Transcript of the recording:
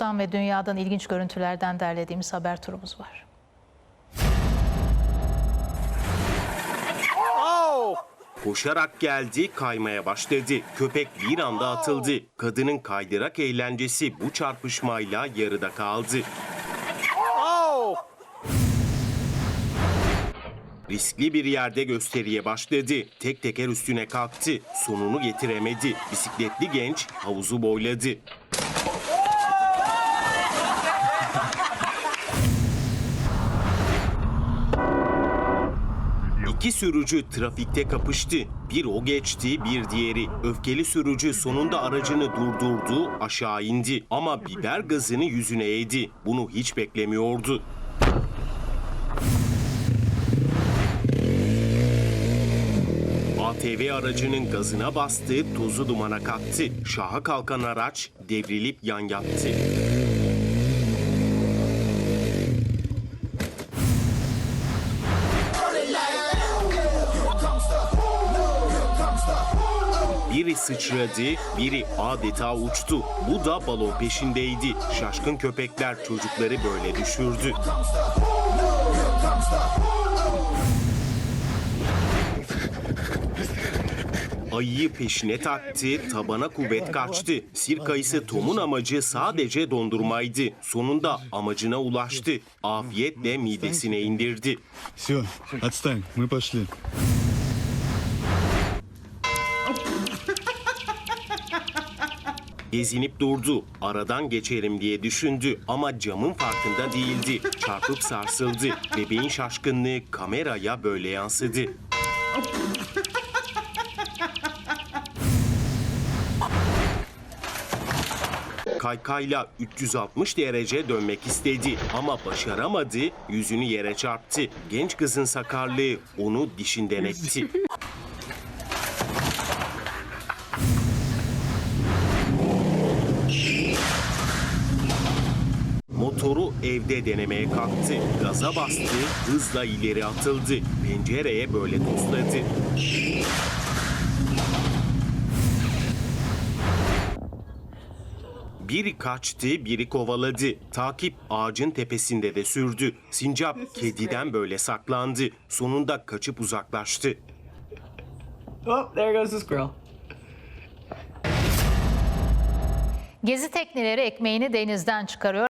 Dan ve dünyadan ilginç görüntülerden derlediğimiz haber turumuz var. Koşarak geldi, kaymaya başladı. Köpek bir anda atıldı. Kadının kaydırak eğlencesi bu çarpışmayla yarıda kaldı. Riskli bir yerde gösteriye başladı. Tek teker üstüne kalktı. Sonunu getiremedi. Bisikletli genç havuzu boyladı. İki sürücü trafikte kapıştı. Bir o geçti, bir diğeri. Öfkeli sürücü sonunda aracını durdurdu, aşağı indi. Ama biber gazını yüzüne eğdi. Bunu hiç beklemiyordu. ATV aracının gazına bastı, tozu dumana kattı. Şaha kalkan araç devrilip yan yattı. Biri sıçradı, biri adeta uçtu. Bu da balon peşindeydi. Şaşkın köpekler çocukları böyle düşürdü. Ayıyı peşine taktı, tabana kuvvet kaçtı. Sirk ayısı Tom'un amacı sadece dondurmaydı. Sonunda amacına ulaştı. Afiyetle midesine indirdi. Все, отстань, мы пошли. Gezinip durdu. Aradan geçerim diye düşündü ama camın farkında değildi. Çarpıp sarsıldı. Bebeğin şaşkınlığı kameraya böyle yansıdı. Kaykayla 360 derece dönmek istedi ama başaramadı, yüzünü yere çarptı. Genç kızın sakarlığı onu dişinden etti. Evde denemeye kalktı. Gaza bastı, hızla ileri atıldı. Pencereye böyle tosladı. Biri kaçtı, biri kovaladı. Takip ağacın tepesinde de sürdü. Sincap kediden böyle saklandı. Sonunda kaçıp uzaklaştı. Oh, there goes the squirrel. Gezi tekneleri ekmeğini denizden çıkarıyor.